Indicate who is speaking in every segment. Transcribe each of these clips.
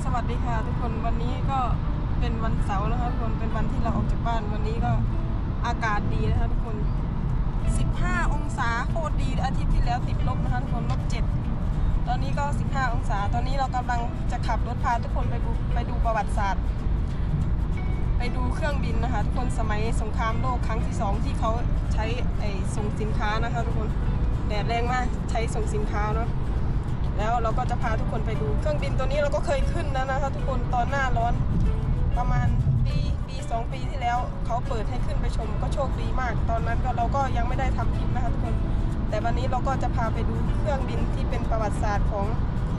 Speaker 1: สวัสดีค่ะทุกคนวันนี้ก็เป็นวันเสาร์นะคะทุกคนเป็นวันที่เราออกจากบ้านวันนี้ก็อากาศดีนะคะทุกคน 15 องศาโคตรดีอาทิตย์ที่แล้วติดลบนะคะทุกคนลบ7ตอนนี้ก็ 15 องศา ตอนนี้เรากำลังจะขับรถพาทุกคนไปดูไปดูประวัติศาสตร์ ไปดูเครื่องบินนะคะทุกคนสมัยสงครามโลกครั้งที่สองที่เขาใช้ไอ้ส่งสินค้านะคะทุกคนแดดแรงมากใช้ส่งสินค้าเนาะ แล้วเราก็จะพาทุกคนไปดูเครื่องบินตัวนี้เราก็เคยขึ้นแล้วนะคะทุกคนตอนหน้าร้อนประมาณปีปีสองปีที่แล้วเขาเปิดให้ขึ้นไปชมก็โชคดีมาก ตอนนั้นก็เราก็ยังไม่ได้ทำคลิปนะคะทุกคน แต่วันนี้เราก็จะพาไปดูเครื่องบินที่เป็นประวัติศาสตร์ของ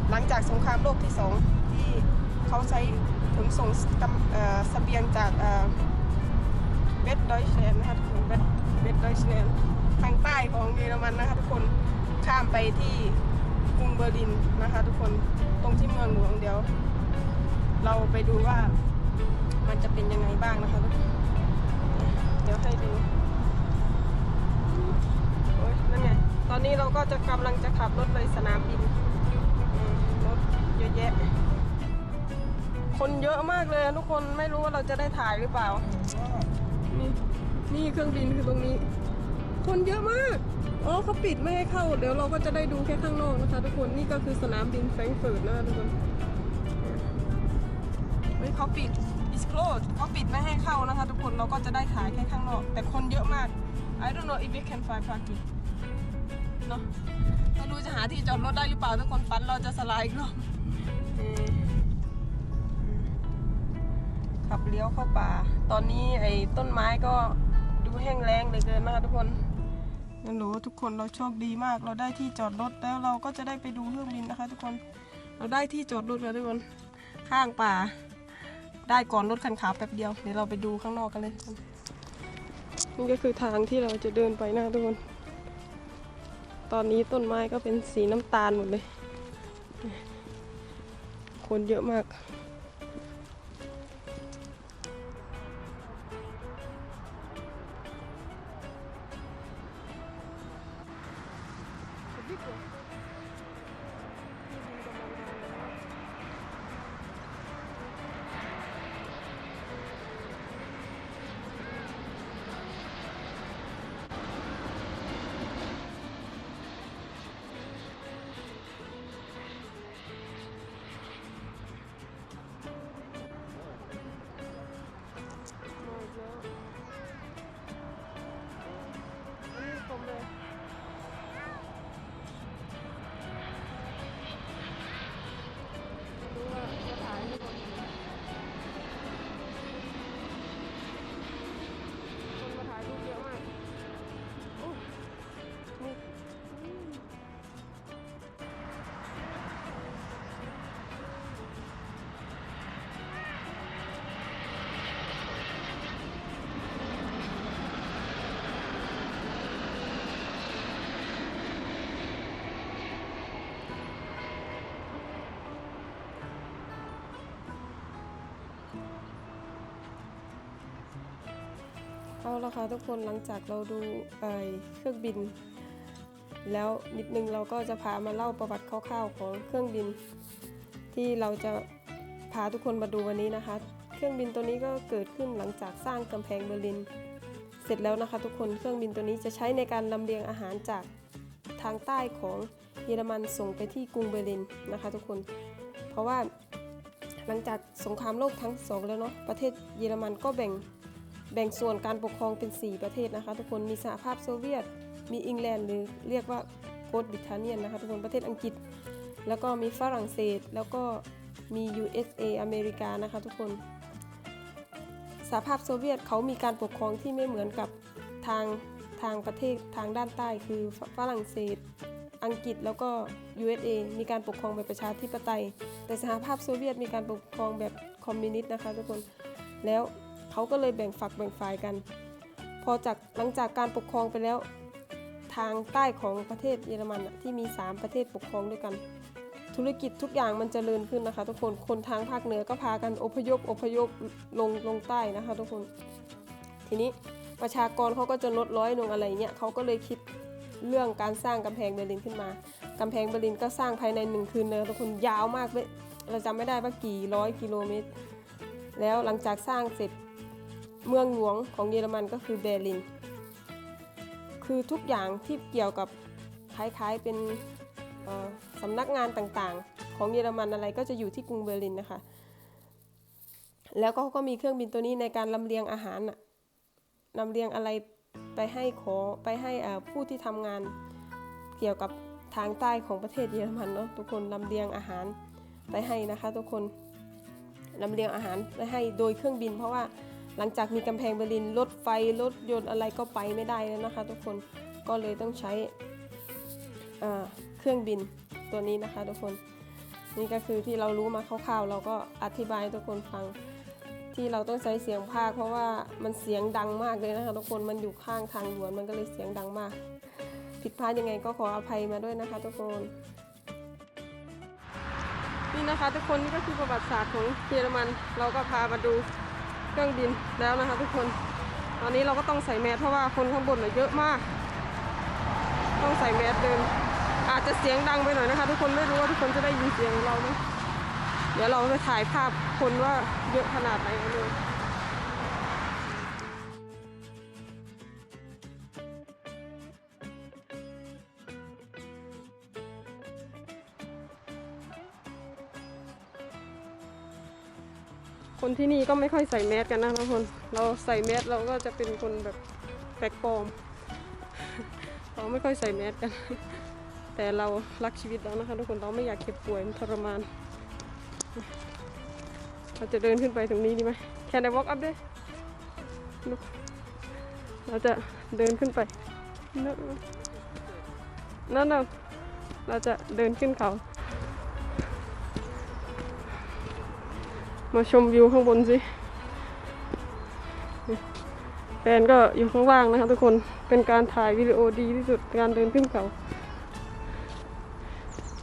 Speaker 1: หลังจากสงครามโลกที่สองที่เขาใช้ขนส่งกำเสบียงจากเวสต์ดอยแลนด์นะคะทุกคนเวสเวสต์ดอยแลนด์ทางใต้ของเยอรมันนะคะทุกคนข้ามไปที่ กรุงเบอร์ลินนะคะ ทุกคนตรงที่เมืองหลวงเดี๋ยว เราไปดูว่ามันจะเป็นยังไงบ้างนะคะทุกคนเดี๋ยวให้ดูโอ้ยนั่นไงตอนนี้เราก็จะกำลังจะขับรถไปสนามบินรถเยอะแยะ คนเยอะมากเลยทุกคนไม่รู้ว่าเราจะได้ถ่ายหรือเปล่า นี่นี่เครื่องบินคือตรงนี้ คนเยอะมาก อ๋อเขาปิดไม่ให้เข้า เดี๋ยวเราก็จะได้ดูแค่ข้างนอกนะคะ ทุกคน นี่ก็คือสนามบินแฟรงก์เฟิร์ตนะคะทุกคนเฮ้ยเขาปิด is closed เขาปิดไม่ให้เข้านะคะ ทุกคน เราก็จะได้ถ่ายแค่ข้างนอก แต่คนเยอะมาก I don't know if we can find parking เนาะเราดูจะหาที่จอดรถได้หรือเปล่าทุกคนฟันเราจะสลายอีกรอบขับเลี้ยวเข้าป่า ตอนนี้ไอ้ต้นไม้ก็ดูแห้งแล้งเหลยเกินนะคะทุกคน งั้นรู้ทุกคนเราโชคดีมาก เราได้ที่จอดรถแล้วเราก็จะได้ไปดูเครื่องบินนะคะ ทุกคนเราได้ที่จอดรถแล้วทุกคนข้างป่า ได้ก่อนรถคันขาวแป๊บเดียวเดี๋ยวเราไปดูข้างนอกกันเลยนนี่ก็คือทางที่เราจะเดินไปนะทุกคนตอนนี้ต้นไม้ก็เป็นสีน้ำตาลหมดเลย คนเยอะมาก เอาละค่ะทุกคนหลังจากเราดูไอ้เครื่องบิน แล้วนิดนึงเราก็จะพามาเล่าประวัติคร่าวๆของเครื่องบิน ที่เราจะพาทุกคนมาดูวันนี้นะคะ เครื่องบินตัวนี้ก็เกิดขึ้นหลังจากสร้างกำแพงเบอร์ลิน เสร็จแล้วนะคะทุกคนเครื่องบินตัวนี้จะใช้ในการลำเลียงอาหารจากทางใต้ของเยอรมันส่งไปที่กรุงเบอร์ลินนะคะ ทุกคน เพราะว่าหลังจากสงครามโลกทั้งสองแล้วเนาะประเทศเยอรมันก็แบ่ง แบ่งส่วนการปกครองเป็น 4 ประเทศนะคะ ทุกคนมีสหภาพโซเวียต มีอังกฤษหรือเรียกว่าโกรทบริเตนเนียนนะคะทุกคนประเทศอังกฤษ แล้วก็มีฝรั่งเศสแล้วก็มี USA อเมริกานะคะทุกคนสหภาพโซเวียตเขามีการปกครองที่ไม่เหมือนกับทางทางประเทศทางด้านใต้คือฝฝรั่งเศส อังกฤษแล้วก็ USA มีการปกครองแบบประชาธิปไตย แต่สหภาพโซเวียตมีการปกครองแบบคอมมิวนิสต์นะคะทุกคนแล้ว เขาก็เลยแบ่งฝักแบ่งฝ่ายกัน พอจากหลังจากการปกครองไปแล้ว ทางใต้ของประเทศเยอรมันที่มี 3 ประเทศปกครองด้วยกัน ธุรกิจทุกอย่างมันจเจริญขึ้นนะคะ ทุกคนคนทางภาคเหนือก็พากันอพยพอพยพลงลงใต้นะคะ ทุกคน ทีนี้ประชากรเขาก็จะลดร้อยลงอะไรเงี้ยเขาก็เลยคิดเรื่องการสร้างกำแพงเบอร์ลินขึ้นมา กำแพงเบอร์ลินก็สร้างภายในหนึ่งคืนเลยทุกคนยาวมากเลยเราจำไม่ได้ว่ากี่ร้อยกิโลเมตร แล้วหลังจากสร้างเสร็จ เมืองหลวงของเยอรมันก็คือเบอร์ลิน คือทุกอย่างที่เกี่ยวกับคล้ายๆเป็นสำนักงานต่างๆ ของเยอรมันอะไรก็จะอยู่ที่กรุงเบอร์ลินนะคะ แล้วก็ก็มีเครื่องบินตัวนี้ในการลำเลียงอาหารน่ะลำเลียงอะไรไปให้ขอไปให้ผู้ที่ทำงานเกี่ยวกับทางใต้ของประเทศเยอรมันเนาะทุกคนลำเลียงอาหารไปให้นะคะ ทุกคนลำเลียงอาหารไปให้โดยเครื่องบิน เพราะว่า หลังจากมีกำแพงเบอร์ลินรถไฟรถยนต์อะไรก็ไปไม่ได้แล้วนะคะ ทุกคนก็เลยต้องใช้เครื่องบินตัวนี้นะคะ ทุกคนนี่ก็คือที่เรารู้มาคร่าวๆ เราก็อธิบายทุกคนฟัง ที่เราต้องใช้เสียงภาค เพราะว่ามันเสียงดังมากเลยนะคะ ทุกคนมันอยู่ข้างทางด่วนมันก็เลยเสียงดังมาก ผิดพลาดยังไงก็ขออภัยมาด้วยนะคะ ทุกคนนี่นะคะ ทุกคนนี่ก็คือประวัติศาสตร์ของเยอรมัน เราก็พามาดู เครื่องบินแล้วนะคะทุกคน ตอนนี้เราก็ต้องใส่แมสเพราะว่าคนข้างบนน่ะเยอะมาก ต้องใส่แมสเดิน อาจจะเสียงดังไปหน่อยนะคะ ทุกคนไม่รู้ว่าทุกคนจะได้ยินเสียงเราไหมเดี๋ยวเราไปถ่ายภาพคนว่าเยอะขนาดไหนกันเลย คนที่นี่ก็ไม่ค่อยใส่แมสกันนะทุกคน เราใส่แมสเราก็จะเป็นคนแบบแปลกปลอม เราไม่ค่อยใส่แมสกัน แต่เรารักชีวิตเรานะคะทุกคนเราไม่อยากเก็บป่วยมันทรมาน เราจะเดินขึ้นไปตรงนี้ดีไหม Can I walk up there Look เราจะเดินขึ้นไป No no no เราจะเดินขึ้นเขา มาชมวิวข้างบนสิแฟนก็อยู่ข้างล่างนะคะทุกคน เป็นการถ่ายวิดีโอดีที่สุดการเดินขึ้นเขา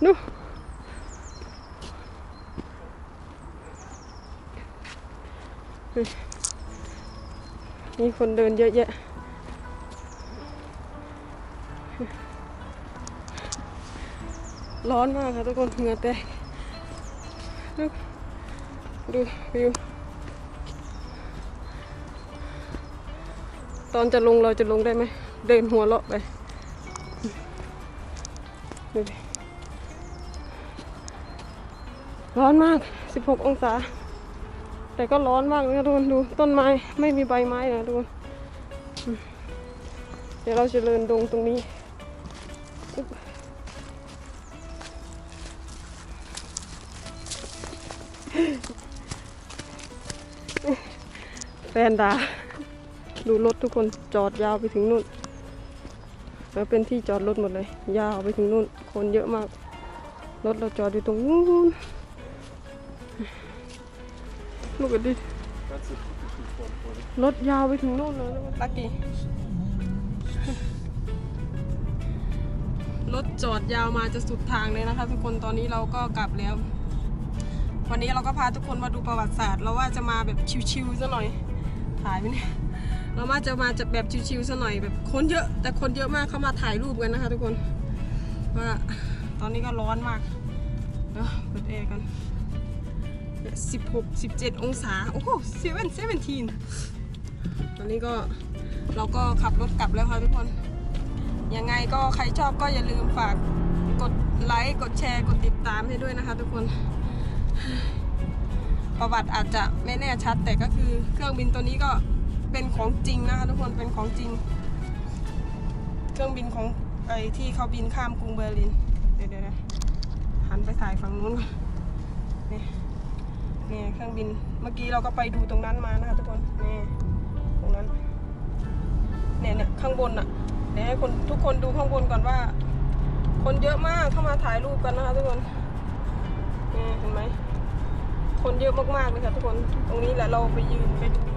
Speaker 1: นู่นมีคนเดินเยอะแยะ ร้อนมากค่ะทุกคนเหงื่อแตก ดูวิว ตอนจะลงเราจะลงได้ไหม เดินหัวเลาะไป ดูดิ ร้อนมาก 16 องศา แต่ก็ร้อนมากนะทุกคนดู ต้นไม้ไม่มีใบไม้นะทุกคน เดี๋ยวเราจะเดินดงตรงนี้ แฟนดา ดูรถทุกคนจอดยาวไปถึงนู่นแล้วเป็นที่จอดรถหมดเลย ยาวไปถึงนู่น คนเยอะมาก รถเราจอดอยู่ตรงนู้นลูกกันดิรถยาวไปถึงนู่นเลยลักกี้รถจอดยาวมาจะสุดทางเลยนะคะ ทุกคนตอนนี้เราก็กลับแล้ว วันนี้เราก็พาทุกคนมาดูประวัติศาสตร์ เราว่าจะมาแบบชิวๆซะหน่อย ถ่ายไหมเนี่ยเราว่าจะมาจะแบบชิวๆซะหน่อยแบบคนเยอะ แต่คนเยอะมากเข้ามาถ่ายรูปกันนะคะ ทุกคนว่าตอนนี้ก็ร้อนมากเดี๋ยวเปิดแอร์กันสิบหกสิบเจ็ดองศา โอ้โหเซเว่นเซเว่นทีนตอนนี้ก็เราก็ขับรถกลับแล้วค่ะทุกคน ยังไงก็ใครชอบก็อย่าลืมฝากกดไลค์ กดแชร์ กดติดตามให้ด้วยนะคะทุกคน ประวัติอาจจะไม่แน่ชัด แต่ก็คือเครื่องบินตัวนี้ก็เป็นของจริงนะคะทุกคนเป็นของจริง เครื่องบินของไอที่เขาบินข้ามกรุงเบอร์ลินเดี๋ยวเดี๋ยวเดี๋ยวหันไปถ่ายฝั่งนู้นก่อนนี่นี่เครื่องบินเมื่อกี้เราก็ไปดูตรงนั้นมานะคะทุกคนนี่ตรงนั้นเนี่ยเนี่ยข้างบนอะเดี๋ยวให้คนทุกคนดูข้างบนก่อนว่า คนเยอะมากเข้ามาถ่ายรูปกันนะคะทุกคนนี่เห็นไหม คนเยอะมากๆเลยค่ะทุกคน ตรงนี้แหละเราไปยืนไปดู